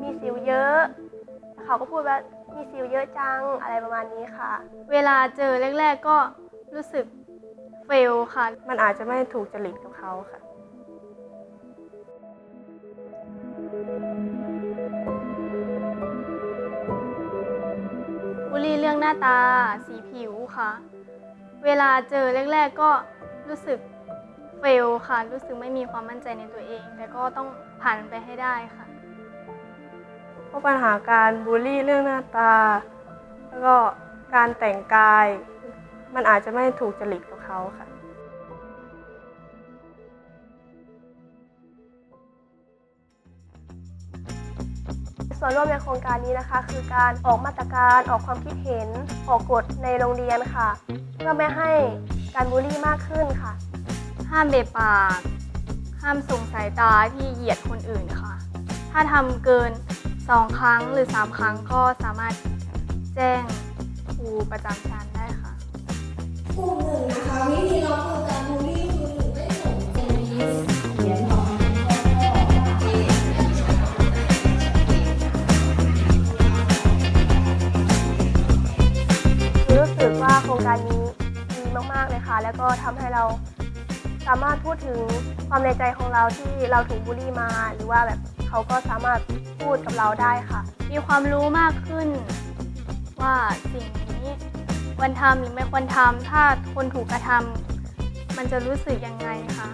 มีสิวเยอะแล้วเขาก็พูดว่ามีสิวเยอะจังอะไรประมาณนี้ค่ะ เวลาเจอแรก ๆก็รู้สึกเฟลค่ะ มันอาจจะไม่ถูกจริตกับเขาค่ะ บุรีเรื่องหน้าตา สีผิวค่ะ เวลาเจอแรก ๆ ก็รู้สึก เฟลค่ะ รู้สึกไม่มีความมั่นใจในตัวเอง แต่ก็ต้องผ่านไปให้ได้ค่ะเพราะปัญหาการบูลลี่เรื่องหน้าตา แล้วก็การแต่งกาย มันอาจจะไม่ถูกจริตกับเขาค่ะส่วนร่วมในโครงการนี้นะคะ คือการออกมาตรการออกความคิดเห็น ออกกฎในโรงเรียนค่ะ เพื่อไม่ให้การบูลลี่มากขึ้นค่ะ ห้ามเบะปาก ห้ามส่งสายตาที่เหยียดคนอื่นค่ะ ถ้าทำเกิน 2 ครั้งหรือ 3 ครั้งก็สามารถแจ้งครูประจำชั้นได้ค่ะ กลุ่มหนึ่งนะคะวิธีรับมือการบูลลี่คือหนึ่งไม่ส่งเจนิสเหรียญทออข้อรู้สึกว่าโครงการนี้ดีมากๆเลยค่ะ แล้วก็ทำให้เรา สามารถพูดถึงความในใจของเราที่เราถูกบูลลี่มา หรือว่าแบบเขาก็สามารถพูดกับเราได้ค่ะ มีความรู้มากขึ้นว่าสิ่งนี้ควรทำหรือไม่ควรทำถ้าคนถูกกระทำมันจะรู้สึกยังไงคะ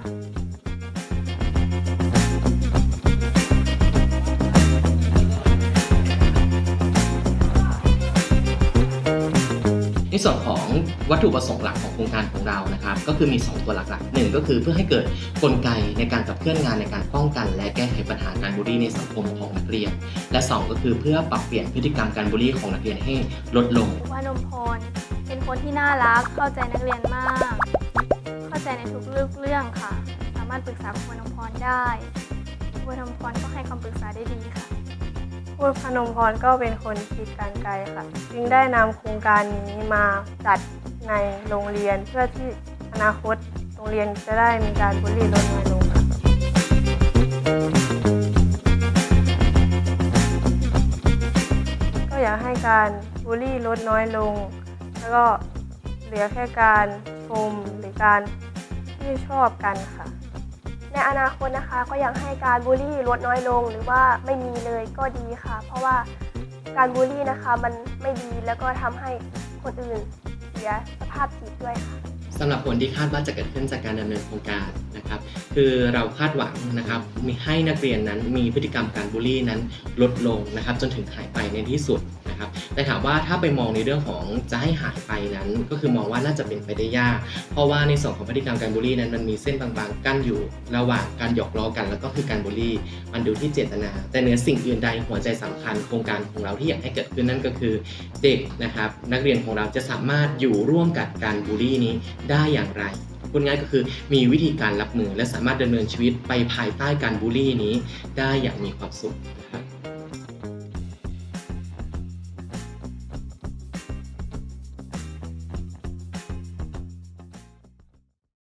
ในส่วนของวัตถุประสงค์หลักของโครงการของเรานะครับ ก็คือมี 2 ตัวหลักๆหนึ่งก็คือเพื่อให้เกิดกลไกในการขับเคลื่อนงานในการป้องกัน และแก้ไขปัญหาการบูลลี่ในสังคมของนักเรียน และ 2 ก็คือเพื่อปรับเปลี่ยนพฤติกรรมการบูลลี่ของนักเรียนให้ลดลงวานมพรเป็นคนที่น่ารักเข้าใจนักเรียนมาก เข้าใจในทุกเรื่องค่ะ สามารถปรึกษาครูนมพรได้ครูนมพรก็ให้คำปรึกษาได้ดีค่ะ พูดพนมพรก็เป็นคนคิดการไกลค่ะ จึงได้นำโครงการนี้มาจัดในโรงเรียนเพื่อที่อนาคตโรงเรียนจะได้มีการบูลลี่ลดน้อยลงค่ะก็อยากให้การบูลลี่ลดน้อยลง แล้วก็เหลือแค่การชมหรือการที่ชอบกันค่ะ ในอนาคตนะคะก็อยากให้การบูลลี่ลดน้อยลงหรือว่าไม่มีเลยก็ดีค่ะ เพราะว่าการบูลลี่นะคะมันไม่ดีแล้วก็ทำให้คนอื่นเสียสภาพจิตด้วยค่ะสำหรับผลที่คาดว่าจะเกิดขึ้นจากการดำเนินโครงการนะครับ คือเราคาดหวังนะครับมีให้นักเรียนนั้นมีพฤติกรรมการบูลลี่นั้นลดลงนะครับ จนถึงหายไปในที่สุด นะครับ แต่ถามว่าถ้าไปมองในเรื่องของจะให้หายไปนั้น ก็คือมองว่าน่าจะเป็นไปได้ยาก เพราะว่าในส่วนของพฤติกรรมการบูลลี่นั้นมันมีเส้นบางๆ กั้นอยู่ระหว่างการหยอกล้อกัน แล้วก็คือการบูลลี่ มันดูที่เจตนา แต่เหนือสิ่งอื่นใดหัวใจสำคัญโครงการของเราที่อยากให้เกิดขึ้นนั่นก็คือเด็กนะครับนักเรียนของเราจะสามารถอยู่ร่วมกับการบูลลี่นี้ได้อย่างไรพูดง่ายก็คือมีวิธีการรับมือและสามารถดำเนินชีวิตไปภายใต้การบูลลี่นี้ ได้อย่างมีความสุขนะครับ